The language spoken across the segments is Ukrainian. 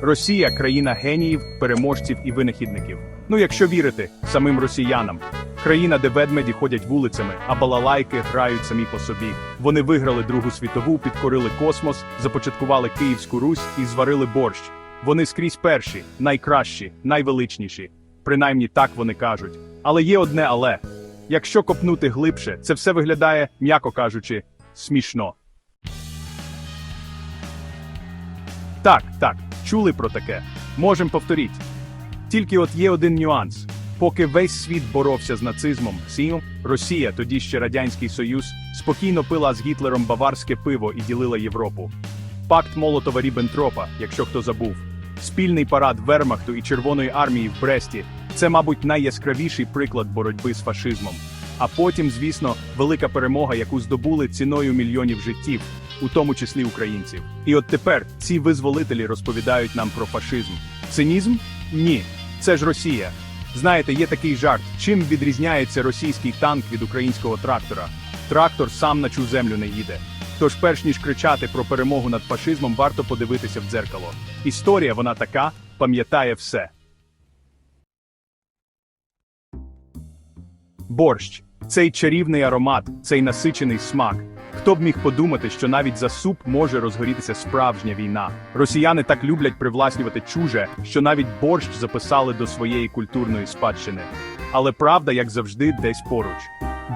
Росія країна геніїв, переможців і винахідників. Ну, якщо вірити самим росіянам. Країна, де ведмеді ходять вулицями, а балалайки грають самі по собі. Вони виграли Другу світову, підкорили космос, започаткували Київську Русь і зварили борщ. Вони скрізь перші, найкращі, найвеличніші. Принаймні так вони кажуть. Але є одне але. Якщо копнути глибше, це все виглядає, м'яко кажучи, смішно. Так, так, чули про таке. Можем повторіть. Тільки от є один нюанс. Поки весь світ боровся з нацизмом, Росія, тоді ще Радянський Союз, спокійно пила з Гітлером баварське пиво і ділила Європу. Пакт Молотова Ріббентропа, якщо хто забув, спільний парад Вермахту і Червоної армії в Бресті це, мабуть, найяскравіший приклад боротьби з фашизмом. А потім, звісно, велика перемога, яку здобули ціною мільйонів життів, у тому числі українців. І от тепер ці визволителі розповідають нам про фашизм. Цинізм? Ні. Це ж Росія. Знаєте, є такий жарт, чим відрізняється російський танк від українського трактора. Трактор сам на чу землю не їде. Тож, перш ніж кричати про перемогу над фашизмом, варто подивитися в дзеркало. Історія вона така, пам'ятає все. Борщ цей чарівний аромат, цей насичений смак. Хто б міг подумати, що навіть за суп може розгорітися справжня війна. Росіяни так люблять привласнювати чуже, що навіть борщ записали до своєї культурної спадщини. Але правда, як завжди, десь поруч.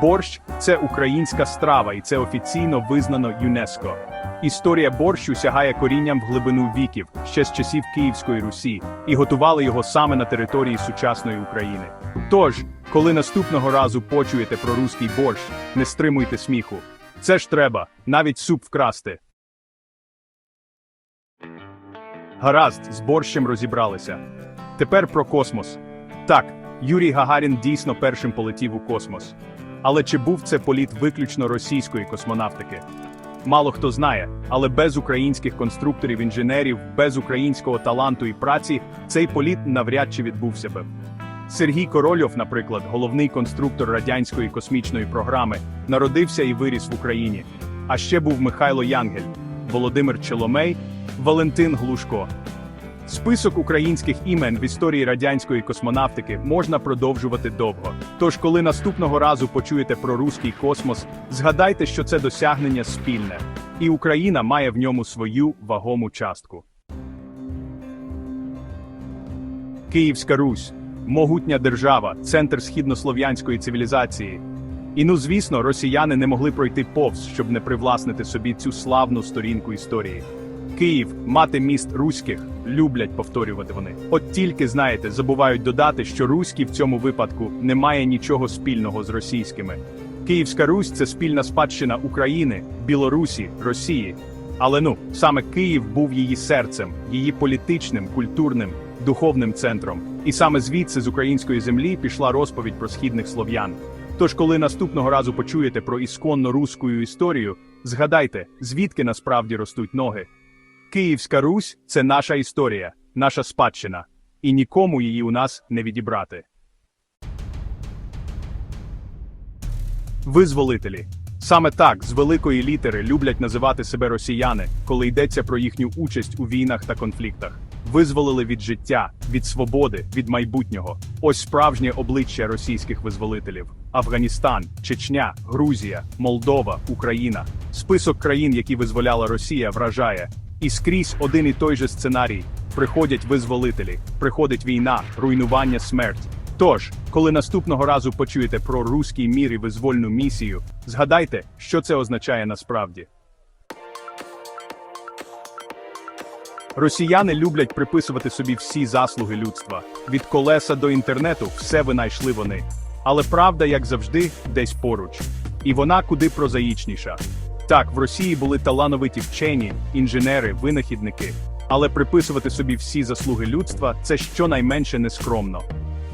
Борщ це українська страва, і це офіційно визнано ЮНЕСКО. Історія борщу сягає корінням в глибину віків, ще з часів Київської Русі, і готували його саме на території сучасної України. Тож, коли наступного разу почуєте про руський борщ, не стримуйте сміху. Це ж треба, навіть суп вкрасти. Гаразд, з борщем розібралися. Тепер про космос. Так, Юрій Гагарін дійсно першим полетів у космос. Але чи був це політ виключно російської космонавтики? Мало хто знає, але без українських конструкторів, інженерів, без українського таланту і праці цей політ навряд чи відбувся би. Сергій Корольов, наприклад, головний конструктор радянської космічної програми, народився і виріс в Україні. А ще був Михайло Янгель, Володимир Челомей, Валентин Глушко. Список українських імен в історії радянської космонавтики можна продовжувати довго. Тож, коли наступного разу почуєте про руський космос, згадайте, що це досягнення спільне, і Україна має в ньому свою вагому частку. Київська Русь могутня держава, центр східнослов'янської цивілізації. І ну, звісно, росіяни не могли пройти повз, щоб не привласнити собі цю славну сторінку історії. Київ, мати міст руських, люблять повторювати вони. От тільки знаєте, забувають додати, що руські в цьому випадку не має нічого спільного з російськими. Київська Русь це спільна спадщина України, Білорусі, Росії. Але ну, саме Київ був її серцем, її політичним, культурним, духовним центром. І саме звідси з української землі пішла розповідь про східних слов'ян. Тож, коли наступного разу почуєте про ісконно руську історію, згадайте, звідки насправді ростуть ноги. Київська Русь це наша історія, наша спадщина, і нікому її у нас не відібрати. Визволителі. Саме так з великої літери люблять називати себе росіяни, коли йдеться про їхню участь у війнах та конфліктах. Визволили від життя, від свободи, від майбутнього. Ось справжнє обличчя російських визволителів: Афганістан, Чечня, Грузія, Молдова, Україна. Список країн, які визволяла Росія, вражає. І скрізь один і той же сценарій: приходять визволителі, приходить війна, руйнування, смерть. Тож, коли наступного разу почуєте про руський мір і визвольну місію, згадайте, що це означає насправді. Росіяни люблять приписувати собі всі заслуги людства. Від колеса до інтернету все винайшли вони. Але правда, як завжди, десь поруч. І вона куди прозаїчніша. Так, в Росії були талановиті вчені, інженери, винахідники. Але приписувати собі всі заслуги людства це щонайменше нескромно.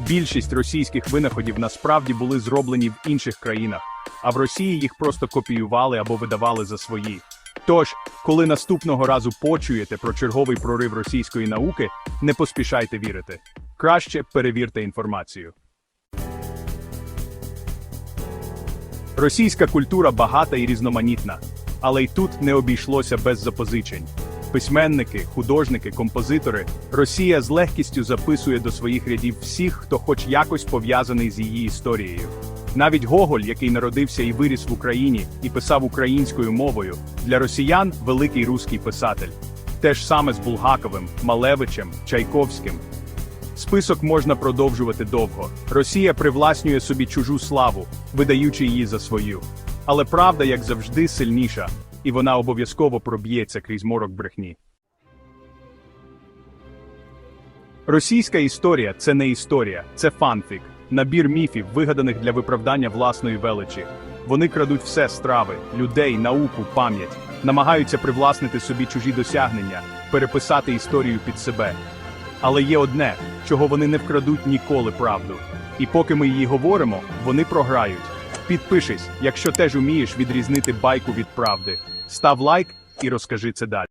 Більшість російських винаходів насправді були зроблені в інших країнах, а в Росії їх просто копіювали або видавали за свої. Тож, коли наступного разу почуєте про черговий прорив російської науки, не поспішайте вірити. Краще перевірте інформацію. Російська культура багата і різноманітна, але й тут не обійшлося без запозичень. Письменники, художники, композитори. Росія з легкістю записує до своїх рядів всіх, хто хоч якось пов'язаний з її історією. Навіть Гоголь, який народився і виріс в Україні і писав українською мовою, для росіян великий руський писатель. Те ж саме з Булгаковим, Малевичем, Чайковським. Список можна продовжувати довго. Росія привласнює собі чужу славу, видаючи її за свою. Але правда, як завжди, сильніша, і вона обов'язково проб'ється крізь морок брехні. Російська історія це не історія, це фанфік, набір міфів, вигаданих для виправдання власної величі. Вони крадуть все страви, людей, науку, пам'ять, намагаються привласнити собі чужі досягнення, переписати історію під себе. Але є одне, чого вони не вкрадуть ніколи правду. І поки ми її говоримо, вони програють. Підпишись, якщо теж умієш відрізнити байку від правди. Став лайк і розкажи це далі.